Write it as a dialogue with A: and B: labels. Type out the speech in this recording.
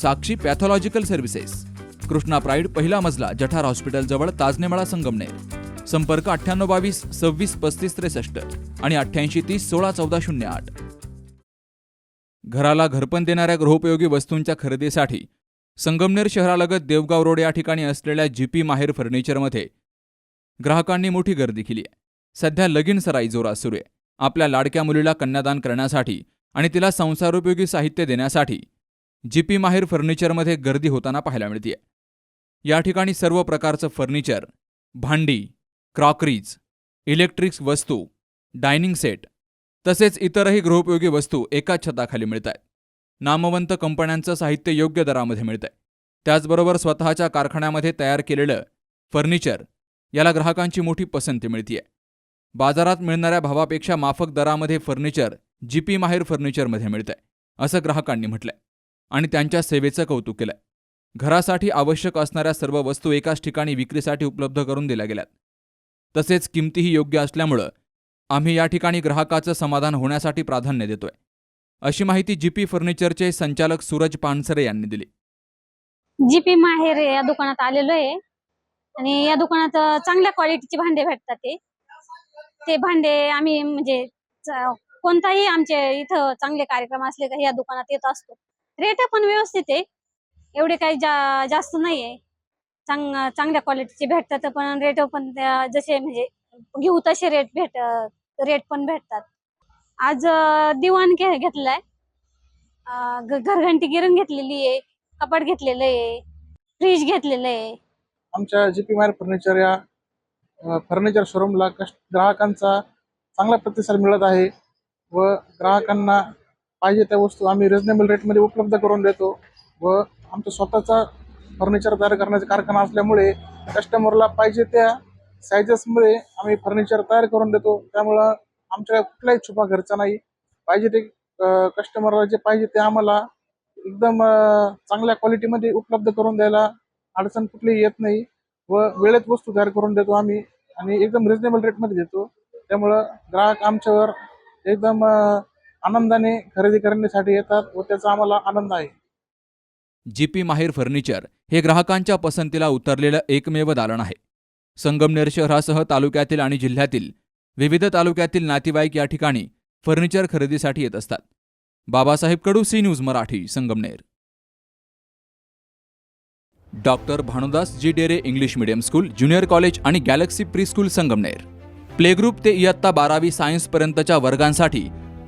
A: Sakshi pathological services Krishna pride पहिला मजला जठार hospital जवळ ताजनेमाळा संगमनेर. संपर्क अठ्ठ्याण्णव बावीस सव्वीस पस्तीस त्रेसष्ट आणि अठ्ठ्याऐंशी तीस सोळा चौदा शून्य आठ. घराला घरपण देणाऱ्या गृहोपयोगी वस्तूंच्या खरेदीसाठी संगमनेर शहरालगत देवगाव रोड या ठिकाणी असलेल्या जीपी माहेर फर्निचरमध्ये ग्राहकांनी मोठी गर्दी केली आहे. सध्या लगीन सराई जोरात सुरू आहे. आपल्या लाडक्या मुलीला कन्यादान करण्यासाठी आणि तिला संसारोपयोगी साहित्य देण्यासाठी जीपी माहेर फर्निचरमध्ये गर्दी होताना पाहायला मिळते या ठिकाणी सर्व प्रकारचं फर्निचर भांडी क्रॉकरीज इलेक्ट्रिक्स वस्तू डायनिंग सेट तसेच इतरही गृहोपयोगी वस्तू एकाच छताखाली मिळत आहेत नामवंत कंपन्यांचं साहित्य योग्य दरामध्ये मिळत आहे त्याचबरोबर स्वतःच्या कारखान्यामध्ये तयार केलेलं फर्निचर याला ग्राहकांची मोठी पसंती मिळतीये. बाजारात मिळणाऱ्या भावापेक्षा माफक दरामध्ये फर्निचर जीपी माहेर फर्निचरमध्ये मिळतंय असं ग्राहकांनी म्हटलंय. आणि त्यांच्या सेवेचं कौतुक केलंय. घरासाठी आवश्यक असणाऱ्या सर्व वस्तू एकाच ठिकाणी विक्रीसाठी उपलब्ध करून दिल्या गेल्यात. तसेच किमतीही योग्य असल्यामुळं आम्ही या ठिकाणी ग्राहकाचं समाधान होण्यासाठी प्राधान्य देतोय. अशी माहिती जीपी फर्निचरचे संचालक सूरज पानसरे यांनी दिली.
B: जीपी माहेर या दुकानात आलेलो आहे. आणि या दुकानात चांगल्या क्वालिटीचे भांडे भेटतात ते. ते भांडे आम्ही म्हणजे कोणताही आमचे इथं चांगले कार्यक्रम असले का या दुकानात येत असतो. रेट पण व्यवस्थित आहे. एवढे काही जा जास्त नाही आहे चांग चांगल्या क्वालिटीचे भेटतात पण रेट पण त्या जसे म्हणजे घेऊ तसे रेट भेट रेट पण भेटतात. आज दिवाण घे घेतलाय. घरघंटी गिरण घेतलेली आहे कपाट घेतलेलं आहे फ्रीज घेतलेलं आहे.
C: आमच्या जी पी मायर फर्निचर या फर्निचर शोरूमला कष्ट ग्राहकांचा चांगला प्रतिसाद मिळत आहे व ग्राहकांना पाहिजे त्या वस्तू आम्ही रिजनेबल रेटमध्ये उपलब्ध करून देतो व आमचा स्वतःचा फर्निचर तयार करण्याचा कारखाना असल्यामुळे कस्टमरला पाहिजे त्या सायजेसमध्ये आम्ही फर्निचर तयार करून देतो. त्यामुळं आमच्या कुठलाही छुपा खर्च नाही. पाहिजे ते कस्टमरला जे पाहिजे ते आम्हाला एकदम चांगल्या क्वालिटीमध्ये उपलब्ध करून द्यायला अडचण कुठलीही येत नाही व वेळेत वस्तू तयार करून देतो आम्ही आणि एकदम रिजनेबल रेटमध्ये देतो. त्यामुळं ग्राहक आमच्यावर एकदम आनंदाने खरेदी करण्यासाठी येतात व त्याचा आम्हाला आनंद आहे.
A: जी पी माहेर फर्निचर हे ग्राहकांच्या पसंतीला उतरलेलं एकमेव दालन आहे. संगमनेर शहरासह तालुक्यातील आणि जिल्ह्यातील विविध तालुक्यातील नातेवाईक या ठिकाणी फर्निचर खरेदीसाठी येत असतात. Babasaheb Kadu C news Marathi Sangamner. Doctor Bhanudas ji Dere English medium school junior college आणि galaxy pre school Sangamner. Playgroup ते इयत्ता बारावी सायन्सपर्यंतच्या वर्गांसाठी